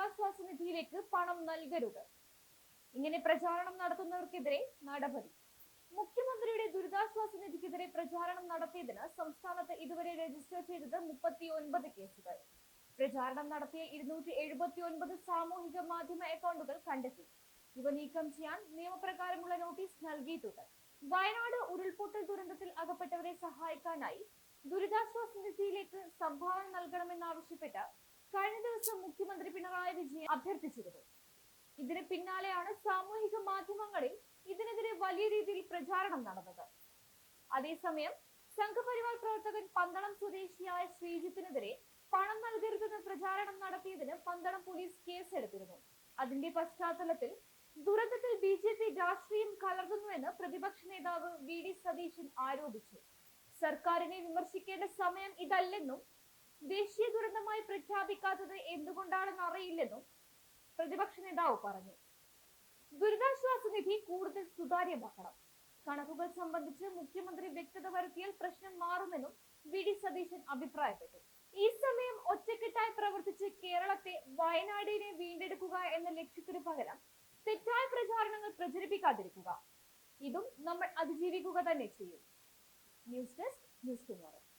ദുരിതാശ്വാസ നിധിയിലേക്ക് പണം നൽകരുത്. ഇങ്ങനെ പ്രചാരണം നടത്തുന്നവർക്കെതിരെ നടപടി. മുഖ്യമന്ത്രിയുടെ ദുരിതാശ്വാസ നിധിക്കെതിരെ പ്രചാരണം നടത്തിയതിന് സംസ്ഥാനത്ത് ഇതുവരെ രജിസ്റ്റർ ചെയ്തത് മുപ്പത്തി ഒൻപത് കേസുകൾ. പ്രചാരണം നടത്തിയ ഇരുന്നൂറ്റി എഴുപത്തി ഒൻപത് സാമൂഹിക മാധ്യമ അക്കൗണ്ടുകൾ കണ്ടെത്തി. ഇവ നീക്കം ചെയ്യാൻ നിയമപ്രകാരമുള്ള നോട്ടീസ് നൽകിയിട്ടുണ്ട്. വയനാട് ഉരുൾപൊട്ടൽ ദുരന്തത്തിൽ അകപ്പെട്ടവരെ സഹായിക്കാനായി ദുരിതാശ്വാസ നിധിയിലേക്ക് സംഭാവന നൽകണമെന്നാവശ്യപ്പെട്ട് കഴിഞ്ഞ മുഖ്യമന്ത്രി പിണറായി വിജയൻ അഭ്യർത്ഥിച്ചിരുന്നു ഇതിന് പിന്നാലെയാണ് സാമൂഹിക മാധ്യമങ്ങളിൽ ഇതിനെതിരെ വലിയ രീതിയിൽ പ്രചാരണം നടന്നത്. അതേസമയം സംഘപരിവാർ പ്രവർത്തകൻ പന്തളം സ്വദേശിയായ ശ്രീജിത്തിനെതിരെ പണം നൽകരുതെന്ന് പ്രചാരണം നടത്തിയതിന് പന്തളം പോലീസ് കേസെടുത്തിരുന്നു. അതിന്റെ പശ്ചാത്തലത്തിൽ ദുരന്തത്തിൽ ബി ജെ പി രാഷ്ട്രീയം കലർത്തുന്നുവെന്ന് പ്രതിപക്ഷ നേതാവ് വി ഡി സതീശൻ ആരോപിച്ചു. സർക്കാരിനെ വിമർശിക്കേണ്ട സമയം ഇതല്ലെന്നും ദേശീയ ദുരന്തമായി പ്രഖ്യാപിക്കാത്തത് എന്തുകൊണ്ടാണെന്ന് അറിയില്ലെന്നും പ്രതിപക്ഷ നേതാവ് പറഞ്ഞു. ദുരിതാശ്വാസ നിധി കൂടുതൽ സുതാര്യമാക്കണം. കണക്കുകൾ സംബന്ധിച്ച് മുഖ്യമന്ത്രി വ്യക്തത വരുത്തിയാൽ പ്രശ്നം മാറുമെന്നും വി. ഡി. സതീശൻ അഭിപ്രായപ്പെട്ടു. ഈ സമയം ഒറ്റക്കെട്ടായി പ്രവർത്തിച്ച് കേരളത്തെ വയനാടിനെ വീണ്ടെടുക്കുക എന്ന ലക്ഷ്യത്തിനു പകരം തെറ്റായ പ്രചാരണങ്ങൾ പ്രചരിപ്പിക്കാതിരിക്കുക. ഇതും നമ്മൾ അതിജീവിക്കുക തന്നെ ചെയ്യും. News desk news tomorrow.